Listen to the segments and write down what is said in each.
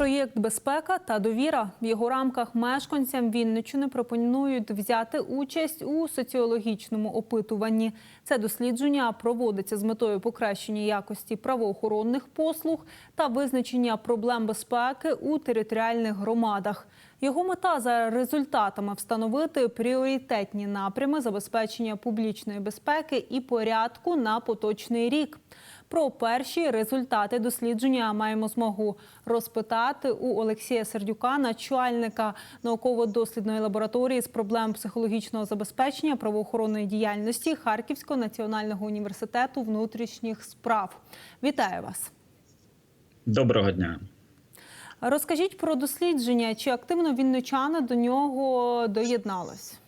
Проєкт Безпека та довіра в його рамках мешканцям Вінничини пропонують взяти участь у соціологічному опитуванні. Це дослідження проводиться з метою покращення якості правоохоронних послуг та визначення проблем безпеки у територіальних громадах. Його мета за результатами встановити пріоритетні напрями забезпечення публічної безпеки і порядку на поточний рік. Про перші результати дослідження маємо змогу розпитати у Олексія Сердюка, начальника науково-дослідної лабораторії з проблем психологічного забезпечення правоохоронної діяльності Харківського національного університету внутрішніх справ. Вітаю вас! Доброго дня. Розкажіть про дослідження, чи активно вінничани до нього доєднались?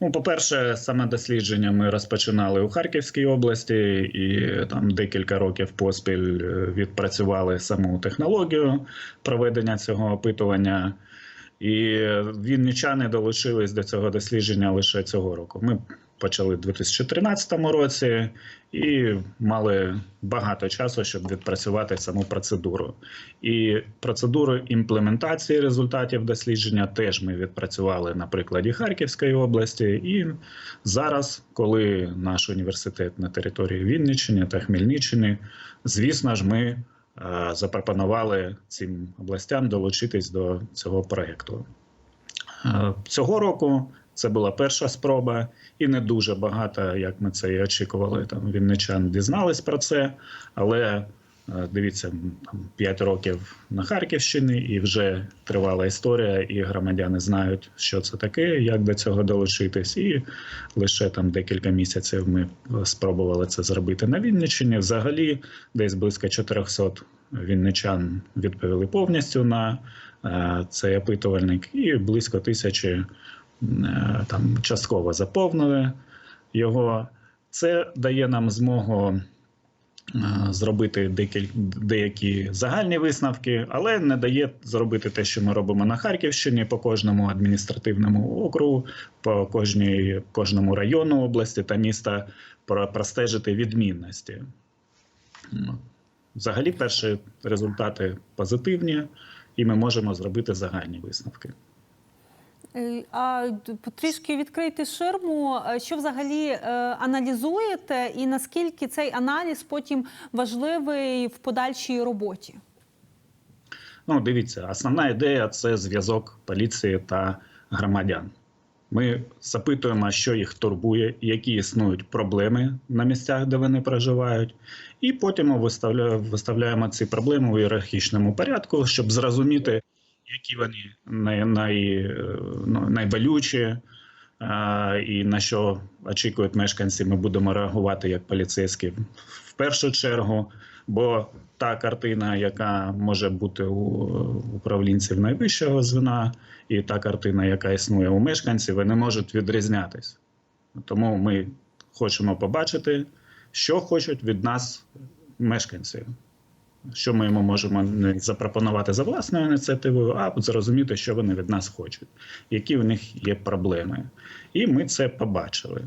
Ну, по-перше, саме дослідження ми розпочинали у Харківській області і там декілька років поспіль е, відпрацювали саму технологію проведення цього опитування. І вінничани долучились до цього дослідження лише цього року. Ми почали в 2013 році і мали багато часу, щоб відпрацювати саму процедуру. І процедуру імплементації результатів дослідження теж ми відпрацювали на прикладі Харківської області. І зараз, коли наш університет на території Вінниччини та Хмельниччини, звісно ж, ми е, запропонували цим областям долучитись до цього проєкту. Е, Цього року це була перша спроба, і не дуже багато, як ми це і очікували. Там вінничан дізнались про це, але е, дивіться, там 5 років на Харківщині, і вже тривала історія, і громадяни знають, що це таке, як до цього долучитись. І лише там декілька місяців ми спробували це зробити на Вінниччині. Взагалі, десь близько 400 вінничан відповіли повністю на е, цей опитувальник, і близько тисячі е, там частково заповнили його. Це дає нам змогу е, зробити деякі загальні висновки, але не дає зробити те, що ми робимо на Харківщині по кожному адміністративному округу, по кожній, кожному району області та міста простежити відмінності. Взагалі, перші результати позитивні, і ми можемо зробити загальні висновки. Е, А трішки відкрийте ширму, е, що взагалі е, аналізуєте, і наскільки цей аналіз потім важливий в подальшій роботі? Ну, дивіться, основна ідея це зв'язок поліції та громадян. Ми запитуємо, що їх турбує, які існують проблеми на місцях, де вони проживають, і потім виставляємо, виставляємо ці проблеми у ієрархічному порядку, щоб зрозуміти, які вони най, най, е, ну, найболючі, е, і на що очікують мешканці. Ми будемо реагувати як поліцейські в першу чергу. Бо та картина, яка може бути у управлінців найвищого звена, і та картина, яка існує у мешканців, вони можуть відрізнятись. Тому ми хочемо побачити, що хочуть від нас мешканці. Що ми йому можемо не запропонувати за власною ініціативою, а зрозуміти, що вони від нас хочуть, які в них є проблеми. І ми це побачили.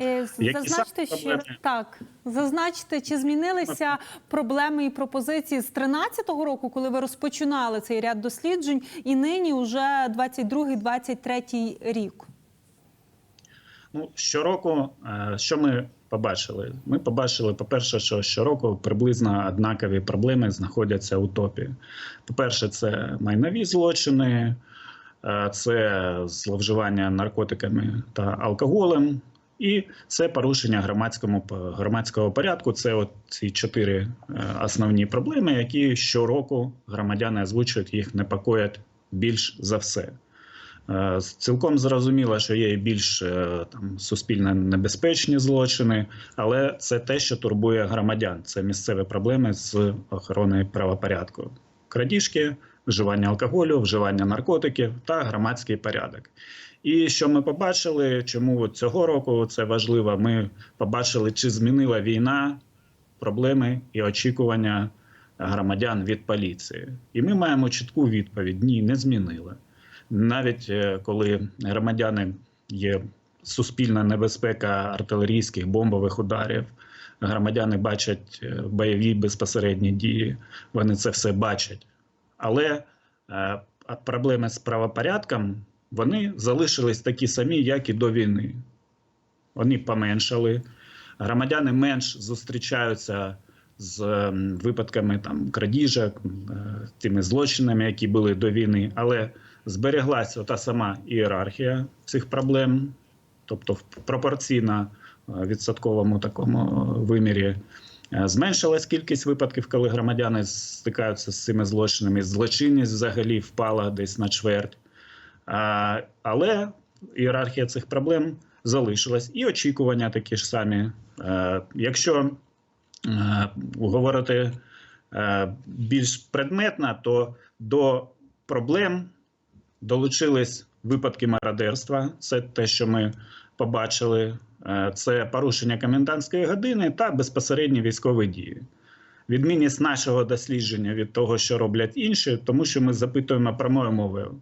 Е, Зазначте, що так, зазначте, чи змінилися проблеми і пропозиції з 13-го року, коли ви розпочинали цей ряд досліджень, і нині вже 22-23 рік. Ну, щороку, е, що ми побачили? Ми побачили, по-перше, що щороку приблизно однакові проблеми знаходяться у топі. По-перше, це майнові злочини, е, це зловживання наркотиками та алкоголем, і це порушення громадському громадського порядку. Це от ці чотири е, основні проблеми, які щороку громадяни озвучують, їх непокоять більш за все. Е, Цілком зрозуміло, що є і більш е, там суспільно небезпечні злочини, але це те, що турбує громадян. Це місцеві проблеми з охорони правопорядку, крадіжки, вживання алкоголю, вживання наркотиків та громадський порядок. І що ми побачили, чому цього року це важливо? Ми побачили, чи змінила війна проблеми і очікування громадян від поліції. І ми маємо чітку відповідь: ні, не змінила навіть е, коли громадяни є суспільна небезпека артилерійських бомбових ударів, громадяни бачать е, бойові безпосередні дії, вони це все бачать. Але е, проблеми з правопорядком вони залишились такі самі, як і до війни. Вони поменшали. Громадяни менш зустрічаються з випадками там крадіжок, тими злочинами, які були до війни, але збереглася та сама ієрархія цих проблем, тобто пропорційно е, відсотковому такому е, вимірі. Е, Зменшилась кількість випадків, коли громадяни стикаються з цими злочинами. Злочинність взагалі впала десь на чверть. Але ієрархія цих проблем залишилась, і очікування такі ж самі. Якщо говорити більш предметно, то до проблем долучились випадки мародерства. Це те, що ми побачили. Е, Це порушення комендантської години та безпосередні військові дії. Відмінність нашого дослідження від того, що роблять інші, тому що ми запитуємо прямою мовою,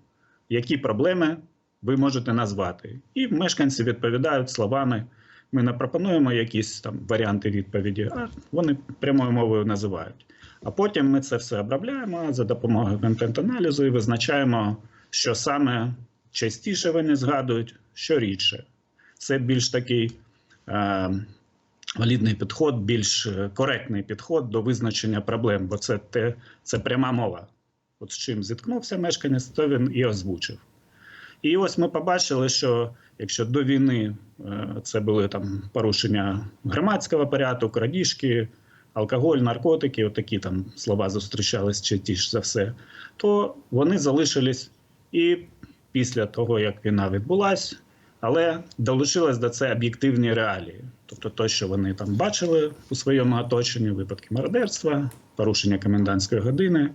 які проблеми ви можете назвати. І мешканці відповідають словами. Ми не пропонуємо якісь там варіанти відповіді, а вони прямою мовою називають. А потім ми це все обробляємо за допомогою контент-аналізу і визначаємо, що саме частіше вони згадують, що рідше. Це більш такий е, валідний підход, більш е, коректний підход до визначення проблем, бо це, те, це пряма мова. От з чим зіткнувся мешканець, то він і озвучив. І ось ми побачили, що якщо до війни е, це були там порушення громадського порядку, крадіжки, алкоголь, наркотики, отакі там слова зустрічались частіше за все, то вони залишились і після того, як війна відбулась, але долучились до це об'єктивні реалії. Тобто, те, що вони там бачили у своєму оточенні, випадки мародерства, порушення комендантської години,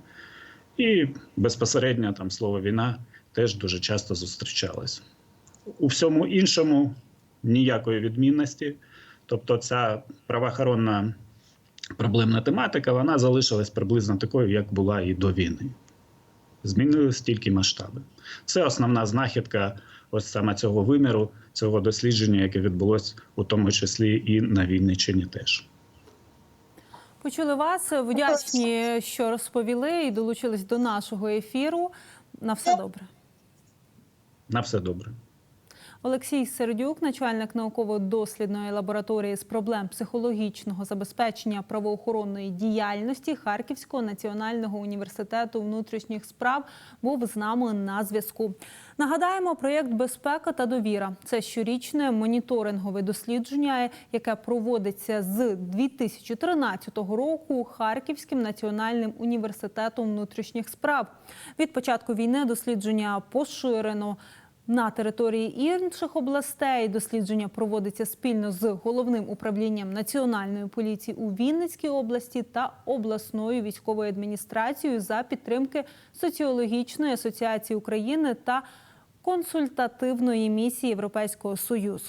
і безпосередньо там слово війна теж дуже часто зустрічалось. У всьому іншому ніякої відмінності. Тобто, ця правоохоронна проблемна тематика вона залишилась приблизно такою, як була і до війни. Змінились тільки масштаби. Це основна знахідка ось саме цього виміру, цього дослідження, яке відбулось у тому числі і на Вінниччині теж. Почули вас. Вдячні, що розповіли і долучились до нашого ефіру. На все добре. На все добре. Олексій Сердюк, начальник науково-дослідної лабораторії з проблем психологічного забезпечення правоохоронної діяльності Харківського національного університету внутрішніх справ, був з нами на зв'язку. Нагадаємо, проєкт Безпека та довіра це щорічне моніторингове дослідження, яке проводиться з 2013 року Харківським національним університетом внутрішніх справ. Від початку війни дослідження поширено. На території інших областей дослідження проводиться спільно з головним управлінням національної поліції у Вінницькій області та обласною військовою адміністрацією за підтримки соціологічної асоціації України та консультативної місії Європейського союзу.